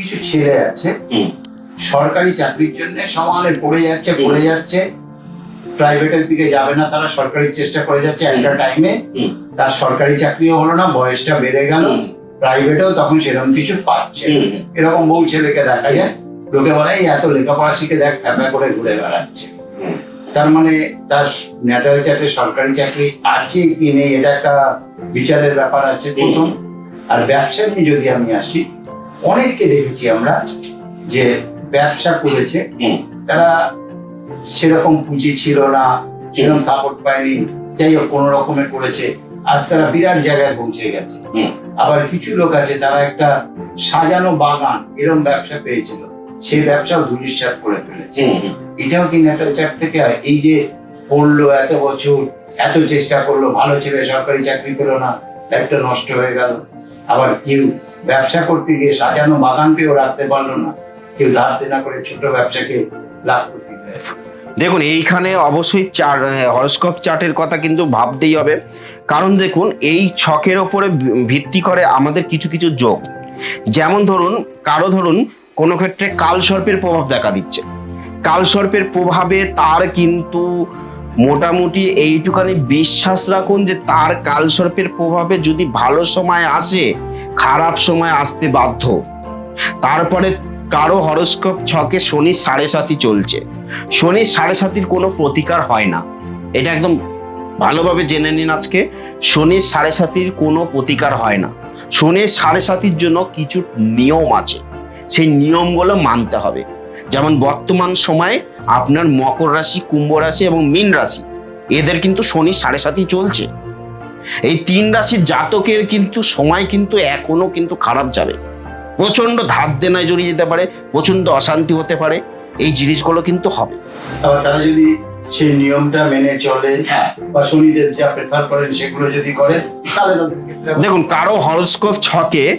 কিছু ছেলে আছে সরকারি চাকরির জন্য সমানে পড়ে যাচ্ছে পড়ে যাচ্ছে। প্রাইভেটের দিকে যাবে না তারা সরকারি চেষ্টা করে যাচ্ছে একটা টাইমে তার সরকারি চাকরিও হলো না বয়সটা বেড়ে গেল। প্রাইভেটেও তখন সেরকম কিছু পাচ্ছে। এরকম বহু ছেলেকে দেখা যায় লোকে বলে এই এত লেখাপড়া শিখে দেখ ফ্যাপা করে ঘুরে বেড়াচ্ছে। তার মানে তার ন্যাটাল চার্টে সরকারি চাকরি আছে কি নেই এটা একটা বিচারের ব্যাপার আছে প্রথম। আর ব্যবসা নিয়ে যদি আমি আসি অনেককে দেখেছি আমরা যে ব্যবসা করেছে। তারা সেরকম পুঁজি ছিল না সেরকম সাপোর্ট পায়নি। যাই হোক কোনো রকমের করেছে। আজ তারা বিরাট জায়গায় পৌঁছে গেছে। আবার কিছু লোক আছে তারা একটা সাজানো বাগান এরকম ব্যবসা পেয়েছিল। সেই ব্যবসাও ধূলিসাৎ করে ফেলেছে। এটাও কি চার্ট থেকে হয়? এই যে পড়ল এত বছর এত চেষ্টা করল ভালো ছেলে সরকারি চাকরি পেল না একটা নষ্ট হয়ে গেল। আবার কেউ ব্যবসা করতে গিয়ে সাজানো বাগানকেও রাখতে পারল না। কেউ ধার দেনা করে ছোট ব্যবসাকে লাভ করতে। দেখুন, এইখানে অবশ্যই চার হরস্কোপ চার্টের কথা কিন্তু ভাবতেই হবে। কারণ দেখুন, এই ছকের ওপরে ভিত্তি করে আমাদের কিছু কিছু যোগ। যেমন ধরুন, কারও ধরুন, কোনো ক্ষেত্রে কালসর্পের প্রভাব দেখা দিচ্ছে। কালসর্পের প্রভাবে তার কিন্তু মোটামুটি এইটুখানি বিশ্বাস রাখুন যে তার কালসর্পের প্রভাবে যদি ভালো সময় আসে, খারাপ সময় আসতে বাধ্য। তারপরে কারও হরস্কোপ ছকে শনি সাড়ে সাতই চলছে। শনির সাড়ে সাতির কোনো প্রতিকার হয় না। এটা একদম ভালোভাবে জেনে নিন আজকে। শনির সাড়ে সাতির কোনো প্রতিকার হয় না। শনির সাড়ে সাতির জন্য কিছু নিয়ম আছে। সেই নিয়মগুলো মানতে হবে। যেমন বর্তমান সময়ে আপনার মকর রাশি কুম্ভ রাশি এবং মীন রাশি এদের কিন্তু শনি সাড়ে সাতি চলছে। এই তিন রাশির জাতকের কিন্তু সময় কিন্তু এখনও কিন্তু খারাপ যাবে। প্রচণ্ড ধার দেনায় জড়িয়ে যেতে পারে প্রচণ্ড অশান্তি হতে পারে এই জিনিসগুলো কিন্তু হবে। আবার তারা যদি সেই নিয়মটা মেনে চলে হ্যাঁ। বা শনিদেব যা প্রেফার করেন সেগুলো যদি করে তাহলে দেখুন কারও হরস্কোপ ছকে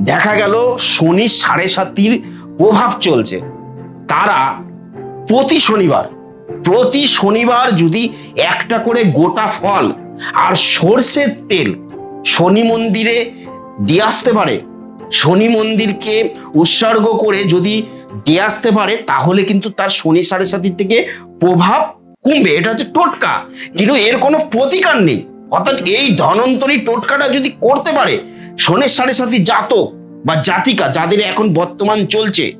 দেখা গেল শনি সাড়ে সাতির প্রভাব চলছে। তারা প্রতি শনিবার প্রতি শনিবার যদি একটা করে গোটা ফল আর সর্ষের তেল শনি মন্দিরে দিয়ে আসতে পারে, শনি মন্দিরকে উৎসর্গ করে যদি দিয়ে আসতে পারে, তাহলে কিন্তু তার শনি সাড়ে সাতির থেকে প্রভাব কমবে। এটা হচ্ছে টোটকা। কিন্তু এর কোনো প্রতিকার নেই। অর্থাৎ এই ধনন্তরী টোটকাটা যদি করতে পারে, শনের সাড়ে সাথী জাতক বা জাতিকা, যাদের এখন বর্তমান চলছে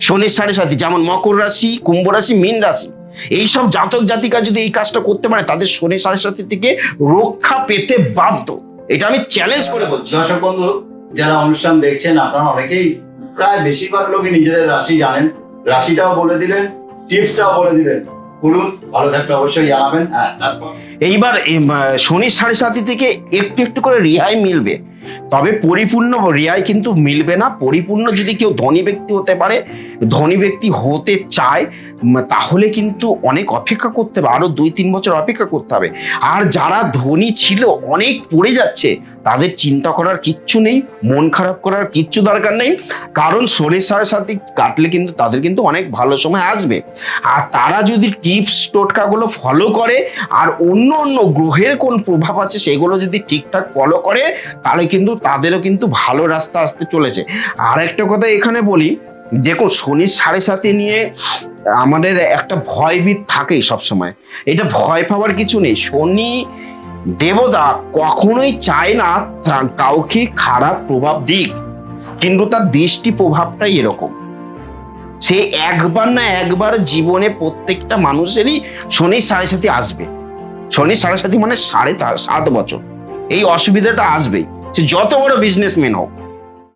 শনের সাড়ে সাথে, যেমন মকর রাশি, কুম্ভ রাশি, মীন রাশি, এইসব জাতক জাতিকা যদি এই কাজটা করতে পারে, তাদের শনি সাড়ে সাথে থেকে রক্ষা পেতে বাধ্য। এটা আমি চ্যালেঞ্জ করে বলছি। দর্শক বন্ধু, যারা অনুষ্ঠান দেখছেন, আপনারা অনেকেই প্রায় বেশিরভাগ লোকই নিজেদের রাশি জানেন। রাশিটাও বলে দিলেন টিপসটাও বলে দিলেন। জানাবেন হ্যাঁ এইবার শনির সাড়ে সাথী থেকে একটু একটু করে রেহাই মিলবে। তবে পরিপূর্ণ রেহাই কিন্তু মিলবে না। পরিপূর্ণ যদি কেউ ধনী ব্যক্তি হতে পারে, ধনী ব্যক্তি হতে চায় তাহলে কিন্তু অনেক অপেক্ষা করতে হবে। আরও দুই তিন বছর অপেক্ষা করতে হবে। আর যারা ধনী ছিল, অনেক পড়ে যাচ্ছে তাদের চিন্তা করার কিচ্ছু নেই, মন খারাপ করার কিচ্ছু দরকার নেই। কারণ সাড়ে সাথে কাটলে কিন্তু তাদের কিন্তু অনেক ভালো সময় আসবে। আর তারা যদি টিপস টোটকাগুলো ফলো করে, আর অন্য অন্য গ্রহের কোন প্রভাব আছে সেগুলো যদি ঠিকঠাক ফলো করে, তাহলে কিন্তু তাদেরও কিন্তু ভালো রাস্তা আসতে চলেছে। আর একটা কথা এখানে বলি দেখুন শনির সাড়ে সাথে নিয়ে আমাদের একটা ভয়বিদ থাকেই সবসময়। এটা ভয় পাওয়ার কিছু নেই। শনি দেবতা কখনোই চায় না কাউকে খারাপ প্রভাব দিক, কিন্তু তার দৃষ্টি প্রভাবটাই এরকম। সে একবার না একবার জীবনে প্রত্যেকটা মানুষেরই শনির সাড়ে সাথে আসবে। শনির সাড়ে সাথে মানে সাড়ে সাত বছর। এই অসুবিধাটা আসবেই। সে যত বড় বিজনেসম্যান হোক